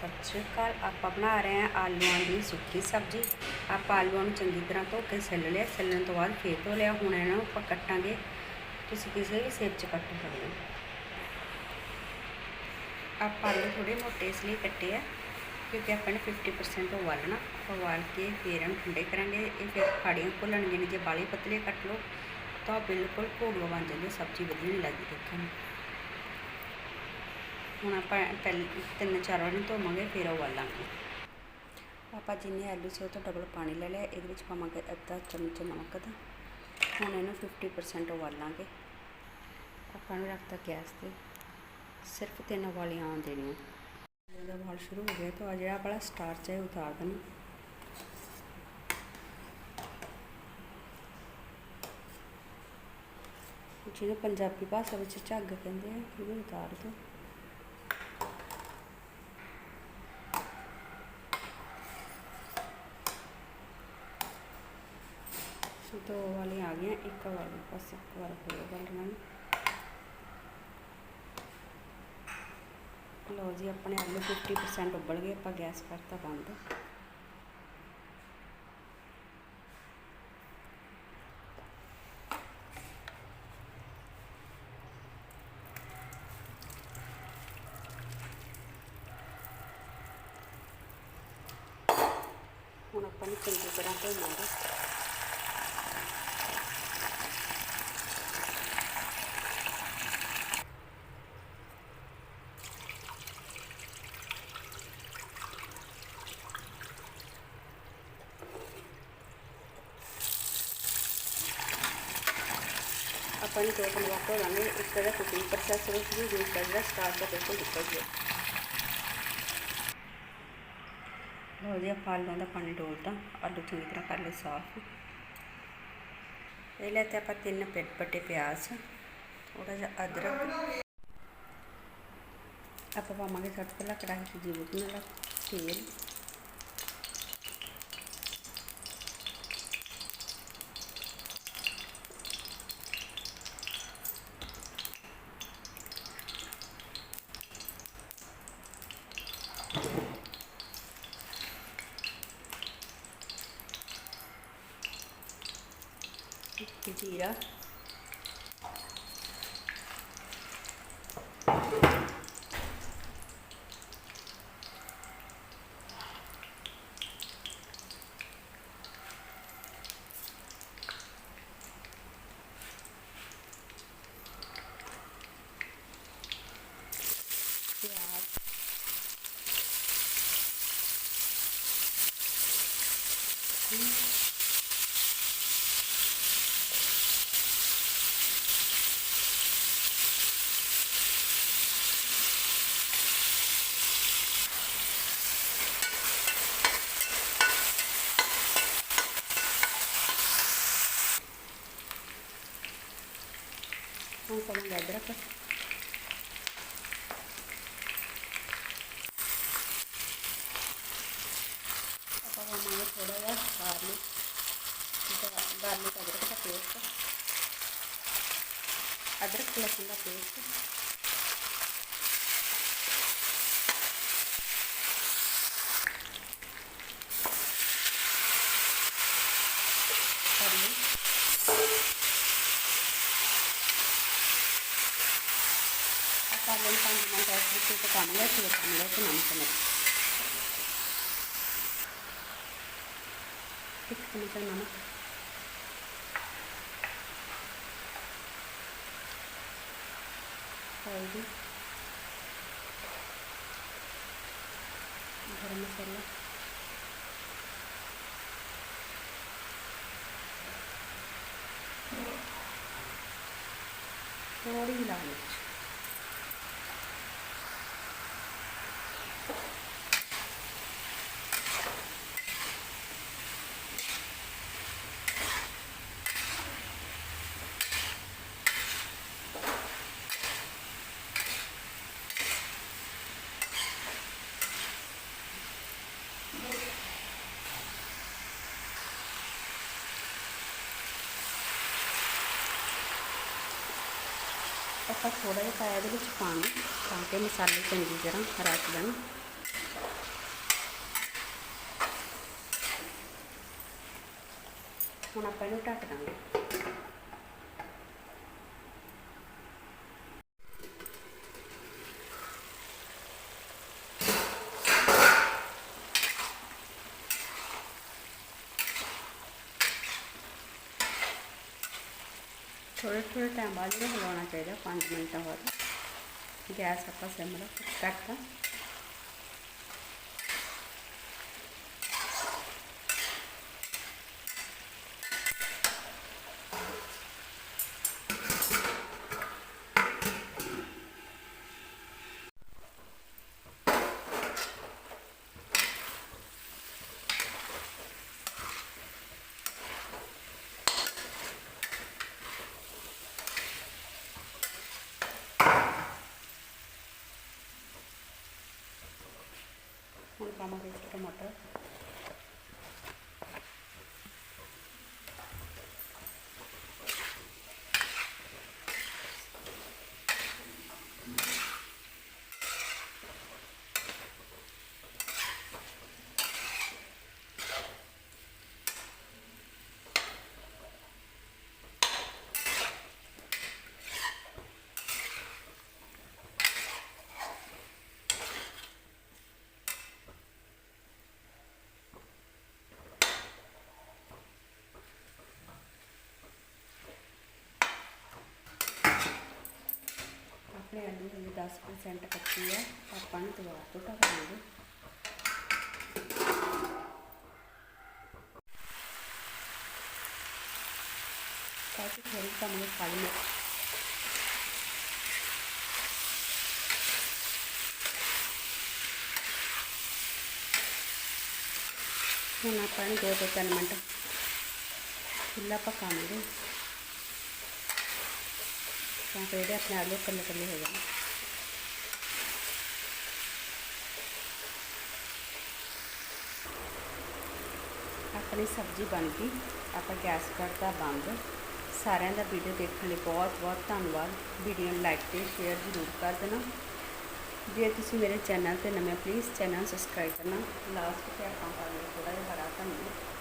ਸਤਿ ਸ਼੍ਰੀ ਅਕਾਲ। ਆਪਾਂ ਬਣਾ ਰਹੇ ਹਾਂ ਆਲੂਆਂ ਦੀ ਸੁੱਕੀ ਸਬਜ਼ੀ। ਆਪਾਂ ਆਲੂਆਂ ਨੂੰ ਚੰਗੀ ਤਰ੍ਹਾਂ ਧੋ ਕੇ ਛਿੱਲ ਲਿਆ। ਛਿੱਲਣ ਤੋਂ ਬਾਅਦ ਫੇਰ ਧੋ ਲਿਆ। ਹੁਣ ਇਹਨਾਂ ਨੂੰ ਆਪਾਂ ਕੱਟਾਂਗੇ। ਤੁਸੀਂ ਕਿਸੇ ਵੀ ਸੇਬ 'ਚ ਕੱਟ ਸਕਦੇ ਹੋ। ਆਪਾਂ ਆਲੂ ਥੋੜੇ ਮੋਟੇ ਇਸ ਲਈ ਕੱਟੇ ਆ, ਕਿਉਂਕਿ ਆਪਾਂ ਨੇ 50% ਉਬਾਲਣਾ। ਆਪਾਂ ਉਬਾਲ ਕੇ ਫੇਰ ਇਹਨੂੰ ਠੰਡੇ ਕਰਾਂਗੇ। ਇਹ ਫਿਰ ਖਾੜੀਆਂ ਘੁੱਲਣਗੀਆਂ ਨੇ। ਜੇ ਬਾਲੀ ਪਤਲੇ ਕੱਟ ਲਓ, ਤਾਂ ਬਿਲਕੁਲ ਘੋੜੂਆ ਬਣ ਜਾਂਦੀ ਸਬਜ਼ੀ ਵਧੀਆ ਨਹੀਂ ਲੱਗਦੀ ਦੇਖਣ ਨੂੰ। ਹੁਣ ਆਪਾਂ ਪਹਿਲ ਤਿੰਨ ਚਾਰ ਵਾਰ ਨੂੰ ਧੋਵਾਂਗੇ, ਫਿਰ ਉਬਾਲਾਂਗੇ। ਆਪਾਂ ਜਿੰਨੇ ਆਲੂ ਸੀ ਉਹ ਤੋਂ ਡਬਲ ਪਾਣੀ ਲੈ ਲਿਆ। ਇਹਦੇ ਵਿੱਚ ਪਾਵਾਂਗੇ ਅੱਧਾ ਚਮਚ ਨਮਕ ਦਾ। ਹੁਣ ਇਹਨੂੰ 50% ਉਬਾਲਾਂਗੇ। ਆਪਾਂ ਨੂੰ ਰੱਖਤਾ ਗੈਸ ਤੇ। ਸਿਰਫ ਤਿੰਨ ਉਬਾਲੀਆਂ ਆਉਣ ਦੇਣੀਆਂ। ਜਦੋਂ ਉਬਾਲ ਸ਼ੁਰੂ ਹੋ ਗਿਆ। ਤਾਂ ਆ ਜਿਹੜਾ ਆਪਣਾ ਸਟਾਰਚ ਹੈ ਉਤਾਰ ਦੇਣਾ। ਜਿਹਨੂੰ ਪੰਜਾਬੀ ਭਾਸ਼ਾ ਵਿੱਚ ਝੱਗ ਕਹਿੰਦੇ ਆ ਇਹ ਉਤਾਰ ਦਿਓ। ਦੋ ਵਾਲੀਆਂ ਆ ਗਈਆਂ ਇੱਕ ਵਾਲੀ ਬਸ ਇੱਕ ਵਾਰ ਹੋਰ ਉਬਾਲਣਾ ਲਓ ਜੀ, ਆਪਣੇ ਆਲੂ 50% ਉਬਲ ਗਏ, ਆਪਾਂ ਗੈਸ ਕਰਤਾ ਬੰਦ। ਹੁਣ ਆਪਾਂ ਨੂੰ ਚੰਗੀ ਤਰ੍ਹਾਂ ਧੋਵਾਂਗੇ आपण टोपण वापरून आम्ही इकडे कुकिंग करतात सुरू इकडला स्टार्ट ಬೇಕು ಇಕ್ಕಬೇಕು ನೋಡಿಯ ಪಾಲು ಬಂದ ಪಂಡು ಊಟ ಅಡ್ಡು ತುಂಬಿದ್ರೆ ಕಲ್ಲು ಸಾಕು ಎಲ್ಲತ್ತಪ್ಪ ತಿನ್ನ ಪೆಟ್ಪಟ್ಟೆ ಪ್ಯಾಸ್ ಉಡದ ಅದ್ರ ಅಪ್ಪ ಅಮ್ಮಗೆ ಕಟ್ಪಲ್ಲ ಕಡಾಯಿ ಸುದ್ದಿ ಊಟನೆಲ್ಲ ತೇಲ್ jeera Yeah. aku sama gak berapa. Apa mau manis soda ya? Garlic. Kita garlic aja kita paste adrek plus kita മാറ്റി വെക്കുന്നതിലേക്ക് നമുക്ക് നിർത്താം നമുക്ക് കഴുകി ഗരം മസാല ഓയിലാണ് ਆਪਾਂ ਥੋੜਾ ਜਿਹਾ ਪਾਇਆ ਇਹਦੇ ਵਿੱਚ ਪਾਣੀ, ਤਾਂ ਕਿ ਮਸਾਲੇ ਚੰਗੀ ਤਰ੍ਹਾਂ ਰਚ ਜਾਣ। ਹੁਣ ਆਪਾਂ ਇਹਨੂੰ ਢੱਕ ਦਾਂਗੇ। ਥੋੜੇ ਥੋੜੇ ਟਾਈਮ ਬਾਅਦ ਇਹਨੂੰ ਹਿਲਾਉਣਾ ਚਾਹੀਦਾ 5 ਮਿੰਟਾਂ ਬਾਅਦ। ਗੈਸ ਆਪਾਂ ਸਿਮ ਰੱਖ ਕਰਤਾ ਹੁਣ ਪਾਵਾਂਗੇ ਵਿੱਚ ਟਮਾਟਰ ਆਪਣੇ ਆਲੂ ਹਜੇ 10% ਕੱਚੀ ਆ ਆਪਾਂ ਨੂੰ ਦੁਬਾਰਾ ਤੋਂ ਢੱਕ ਦਾਂਗੇ ਕਾਫੀ ਥੋੜੀ ਕਮੇ ਕਾਲੀ ਮਿਰਚ ਹੁਣ ਆਪਾਂ ਨੂੰ ਦੋ ਤੋਂ ਤਿੰਨ ਮਿੰਟ ਖੁੱਲਾ ਪਕਾਵਾਂਗੇ ਤਾਂ ਕਿ ਇਹਦੇ ਆਪਣੇ ਆਲੂ ਕੱਲੇ ਕੱਲੇ ਹੋ ਜਾਣ। ਆਪਣੀ ਸਬਜ਼ੀ ਬਣ ਗਈ। ਆਪਾਂ ਗੈਸ ਕਰਤਾ ਬੰਦ। ਸਾਰਿਆਂ ਦਾ ਵੀਡੀਓ ਦੇਖਣ ਲਈ ਬਹੁਤ ਬਹੁਤ ਧੰਨਵਾਦ। ਵੀਡੀਓ ਨੂੰ ਲਾਈਕ ਤੇ ਸ਼ੇਅਰ ਜ਼ਰੂਰ ਕਰ ਦੇਣਾ। ਜੇ ਤੁਸੀਂ ਮੇਰੇ ਚੈਨਲ ਤੇ ਨਵੇਂ ਪਲੀਜ਼ ਚੈਨਲ ਸਬਸਕ੍ਰਾਈਬ ਕਰਨਾ। ਲਾਸਟ ਤੇ ਆਪਾਂ ਪਾਵਾਂਗੇ ਥੋੜਾ ਜਿਹਾ ਹਰਾ ਧਨੀਆ।